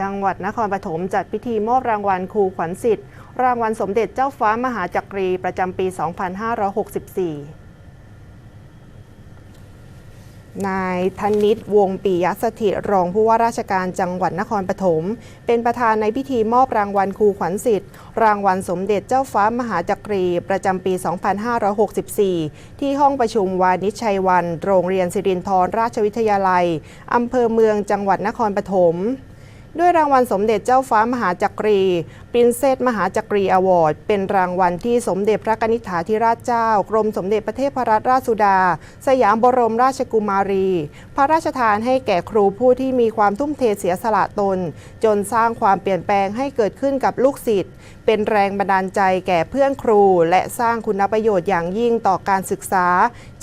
จังหวัดนครปฐมจัดพิธีมอบรางวัลครูขวัญสิทธิ์รางวัลสมเด็จเจ้าฟ้ามหาจักรีประจำปี 2564นายธนิตวงปิยสถิตรองผู้ว่าราชการจังหวัดนครปฐมเป็นประธานในพิธีมอบรางวัลครูขวัญสิทธิ์ รางวัลสมเด็จเจ้าฟ้ามหาจักรีประจำปี 2564 ที่ห้องประชุมวานิชชัยวัน โรงเรียนสิรินทรราชวิทยาลัยอำเภอเมืองจังหวัดนครปฐม ด้วยรางวัลสมเด็จเจ้าฟ้ามหาจักรีปรินเซสมหาจักรีอวอร์ด เป็นรางวัลที่สมเด็จพระกนิษฐาธิราชเจ้า กรมสมเด็จพระเทพรัตนราชสุดา สยามบรมราชกุมารี พระราชทานให้แก่ครูผู้ที่มีความทุ่มเทเสียสละตน จนสร้างความเปลี่ยนแปลงให้เกิดขึ้นกับลูกศิษย์เป็นแรงบันดาลใจแก่เพื่อนครู และสร้างคุณประโยชน์อย่างยิ่งต่อการศึกษา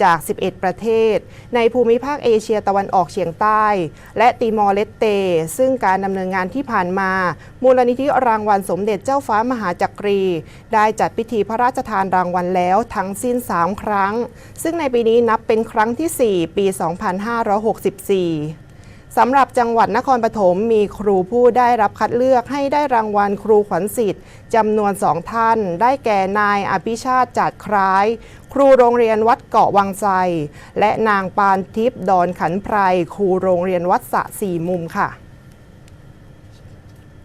จาก 11 ประเทศ ในภูมิภาคเอเชียตะวันออกเฉียงใต้ และติมอร์เลสเต ซึ่งการดำเนินนินงานที่ผ่านมา มูลนิธิรางวัลสมเด็จเจ้าฟ้ามหาจักรี ได้จัดพิธีพระราชทานรางวัลแล้วทั้งสิ้น 3 ครั้ง ซึ่งในปีนี้นับเป็นครั้งที่ 4 ปี 2564สำหรับจังหวัดนครปฐมมีครูผู้ได้รับคัดเลือกให้ได้รางวัลครูขวัญสิทธิ์จำนวนสองท่าน ได้แก่นายอภิชาติจัดคล้าย ครูโรงเรียนวัดเกาะวังไซและนางปานทิพย์ดอนขันไพรครูโรงเรียนวัดสะสี่มุมค่ะ